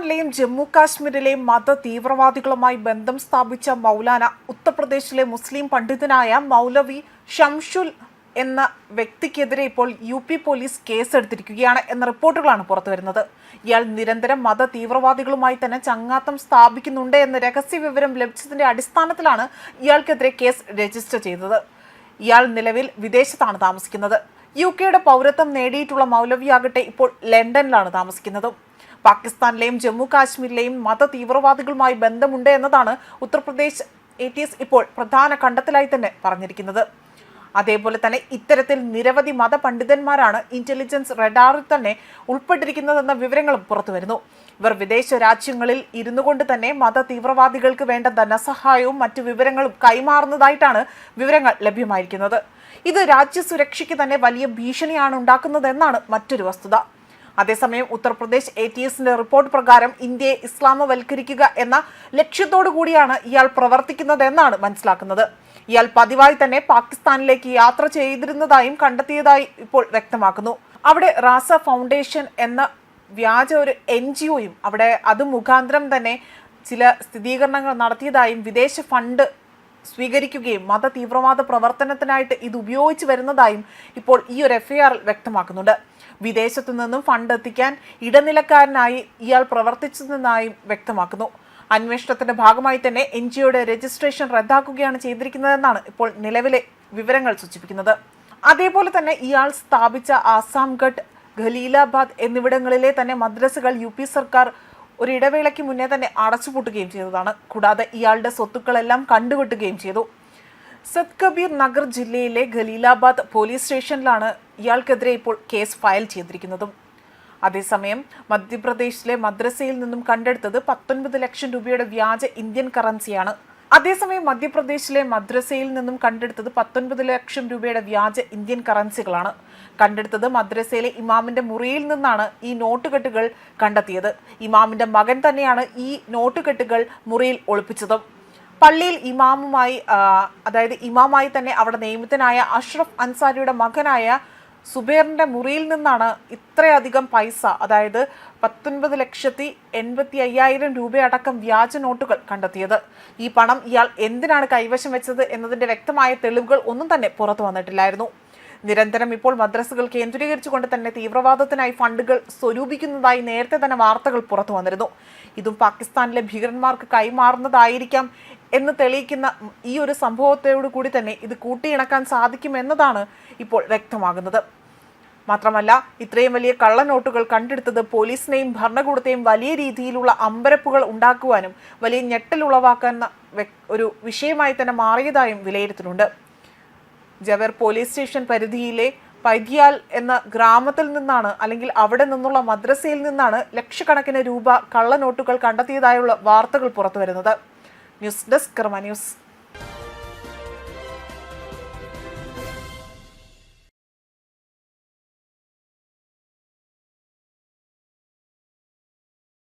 പാകിസ്ഥാനിലെയും ജമ്മു കാശ്മീരിലെയും മത തീവ്രവാദികളുമായി ബന്ധം സ്ഥാപിച്ച മൗലാന ഉത്തർപ്രദേശിലെ മുസ്ലിം പണ്ഡിതനായ മൗലവി ഷംഷുൽ എന്ന വ്യക്തിക്കെതിരെ ഇപ്പോൾ യു പി പോലീസ് കേസെടുത്തിരിക്കുകയാണ് എന്ന റിപ്പോർട്ടുകളാണ് പുറത്തുവരുന്നത് ഇയാൾ നിരന്തരം മത തീവ്രവാദികളുമായി തന്നെ ചങ്ങാത്തം സ്ഥാപിക്കുന്നുണ്ട് എന്ന രഹസ്യ വിവരം ലഭിച്ചതിന്റെ അടിസ്ഥാനത്തിലാണ് ഇയാൾക്കെതിരെ കേസ് രജിസ്റ്റർ ചെയ്തത്. ഇയാൾ നിലവിൽ വിദേശത്താണ് താമസിക്കുന്നത്. യു കെയുടെ പൗരത്വം നേടിയിട്ടുള്ള മൗലവിയാകട്ടെ ഇപ്പോൾ ലണ്ടനിലാണ് താമസിക്കുന്നത്. പാകിസ്ഥാനിലെയും ജമ്മു കാശ്മീരിലെയും മത തീവ്രവാദികളുമായി ബന്ധമുണ്ട് എന്നതാണ് ഉത്തർപ്രദേശ് എ ടി എസ് ഇപ്പോൾ പ്രധാന കണ്ടെത്തലായി തന്നെ പറഞ്ഞിരിക്കുന്നത്. അതേപോലെ തന്നെ ഇത്തരത്തിൽ നിരവധി മതപണ്ഡിതന്മാരാണ് ഇന്റലിജൻസ് റഡാറിൽ തന്നെ ഉൾപ്പെട്ടിരിക്കുന്നതെന്ന വിവരങ്ങളും പുറത്തുവരുന്നു. ഇവർ വിദേശ രാജ്യങ്ങളിൽ ഇരുന്നു കൊണ്ട് തന്നെ മത തീവ്രവാദികൾക്ക് വേണ്ട ധനസഹായവും മറ്റു വിവരങ്ങളും കൈമാറുന്നതായിട്ടാണ് വിവരങ്ങൾ ലഭ്യമായിരിക്കുന്നത്. ഇത് രാജ്യസുരക്ഷയ്ക്ക് തന്നെ വലിയ ഭീഷണിയാണ് ഉണ്ടാക്കുന്നതെന്നാണ് മറ്റൊരു വസ്തുത. അതേസമയം ഉത്തർപ്രദേശ് എ ടി എസിന്റെ റിപ്പോർട്ട് പ്രകാരം ഇന്ത്യയെ ഇസ്ലാമവൽക്കരിക്കുക എന്ന ലക്ഷ്യത്തോടു കൂടിയാണ് ഇയാൾ പ്രവർത്തിക്കുന്നതെന്നാണ് മനസ്സിലാക്കുന്നത്. ഇയാൾ പതിവായി തന്നെ പാകിസ്ഥാനിലേക്ക് യാത്ര ചെയ്തിരുന്നതായും കണ്ടെത്തിയതായി ഇപ്പോൾ വ്യക്തമാക്കുന്നു. അവിടെ റാസ ഫൗണ്ടേഷൻ എന്ന വ്യാജ ഒരു എൻ ജി ഒയും അവിടെ അത് മുഖാന്തരം തന്നെ ചില സ്ഥിരീകരണങ്ങൾ നടത്തിയതായും വിദേശ ഫണ്ട് സ്വീകരിക്കുകയും മത തീവ്രവാദ പ്രവർത്തനത്തിനായിട്ട് ഇത് ഉപയോഗിച്ചു വരുന്നതായും ഇപ്പോൾ ഈ ഒരു എഫ്ഐആറിൽ വ്യക്തമാക്കുന്നുണ്ട്. വിദേശത്തു നിന്നും ഫണ്ട് എത്തിക്കാൻ ഇടനിലക്കാരനായി ഇയാൾ പ്രവർത്തിച്ചതെന്നായും വ്യക്തമാക്കുന്നു. അന്വേഷണത്തിന്റെ ഭാഗമായി തന്നെ എൻ ജിഒയുടെ രജിസ്ട്രേഷൻ റദ്ദാക്കുകയാണ് ചെയ്തിരിക്കുന്നതെന്നാണ് ഇപ്പോൾ നിലവിലെ വിവരങ്ങൾ സൂചിപ്പിക്കുന്നത്. അതേപോലെ തന്നെ ഇയാൾ സ്ഥാപിച്ച ആസാംഗഡ് ഖലീലാബാദ് എന്നിവിടങ്ങളിലെ തന്നെ മദ്രസകൾ യു സർക്കാർ ഒരു ഇടവേളയ്ക്ക് മുന്നേ തന്നെ അടച്ചുപൂട്ടുകയും ചെയ്തതാണ്. കൂടാതെ ഇയാളുടെ സ്വത്തുക്കളെല്ലാം കണ്ടുകെട്ടുകയും ചെയ്തു. സത് കബീർ നഗർ ജില്ലയിലെ ഖലീലാബാദ് പോലീസ് സ്റ്റേഷനിലാണ് ഇയാൾക്കെതിരെ ഇപ്പോൾ കേസ് ഫയൽ ചെയ്തിരിക്കുന്നതും. അതേസമയം മധ്യപ്രദേശിലെ മദ്രസയിൽ നിന്നും കണ്ടെടുത്തത് പത്തൊൻപത് ലക്ഷം രൂപയുടെ വ്യാജ ഇന്ത്യൻ കറൻസിയാണ്. അതേസമയം മധ്യപ്രദേശിലെ മദ്രസയിൽ നിന്നും കണ്ടെടുത്തത് പത്തൊൻപത് ലക്ഷം രൂപയുടെ വ്യാജ ഇന്ത്യൻ കറൻസികളാണ്. കണ്ടെടുത്തത് മദ്രസയിലെ ഇമാമിന്റെ മുറിയിൽ നിന്നാണ് ഈ നോട്ടുകെട്ടുകൾ കണ്ടെത്തിയത്. ഇമാമിന്റെ മകൻ തന്നെയാണ് ഈ നോട്ടുകെട്ടുകൾ മുറിയിൽ ഒളിപ്പിച്ചതും. പള്ളിയിൽ ഇമാമുമായി അതായത് ഇമാമായി തന്നെ അവിടെ നിയമിതനായ അഷ്റഫ് അൻസാരിയുടെ മകനായ സുബേറിന്റെ മുറിയിൽ നിന്നാണ് ഇത്രയധികം പൈസ അതായത് പത്തൊൻപത് ലക്ഷത്തി എൺപത്തി അയ്യായിരം രൂപയടക്കം വ്യാജ നോട്ടുകൾ കണ്ടെത്തിയത്. ഈ പണം ഇയാൾ എന്തിനാണ് കൈവശം വെച്ചത് എന്നതിന്റെ വ്യക്തമായ തെളിവുകൾ ഒന്നും തന്നെ പുറത്തു വന്നിട്ടില്ലായിരുന്നു. നിരന്തരം ഇപ്പോൾ മദ്രസകൾ കേന്ദ്രീകരിച്ചുകൊണ്ട് തന്നെ തീവ്രവാദത്തിനായി ഫണ്ടുകൾ സ്വരൂപിക്കുന്നതായി നേരത്തെ തന്നെ വാർത്തകൾ പുറത്തു വന്നിരുന്നു. ഇതും പാകിസ്ഥാനിലെ ഭീകരന്മാർക്ക് കൈമാറുന്നതായിരിക്കാം എന്ന് തെളിയിക്കുന്ന ഈ ഒരു സംഭവത്തോടു കൂടി തന്നെ ഇത് കൂട്ടിയിണക്കാൻ സാധിക്കുമെന്നതാണ് ഇപ്പോൾ വ്യക്തമാകുന്നത്. മാത്രമല്ല ഇത്രയും വലിയ കള്ളനോട്ടുകൾ കണ്ടെടുത്തത് പോലീസിനെയും ഭരണകൂടത്തെയും വലിയ രീതിയിലുള്ള അമ്പരപ്പുകൾ ഉണ്ടാക്കുവാനും വലിയ ഞെട്ടലുളവാക്കുന്ന ഒരു വിഷയമായി തന്നെ മാറിയതായും വിലയിരുത്തുന്നുണ്ട്. ജവർ പോലീസ് സ്റ്റേഷൻ പരിധിയിലെ പൈദ്യാൽ എന്ന ഗ്രാമത്തിൽ നിന്നാണ് അല്ലെങ്കിൽ അവിടെ നിന്നുള്ള മദ്രസയിൽ നിന്നാണ് ലക്ഷക്കണക്കിന് രൂപ കള്ളനോട്ടുകൾ കണ്ടെത്തിയതായുള്ള വാർത്തകൾ പുറത്തുവരുന്നത്. News desk Karma news.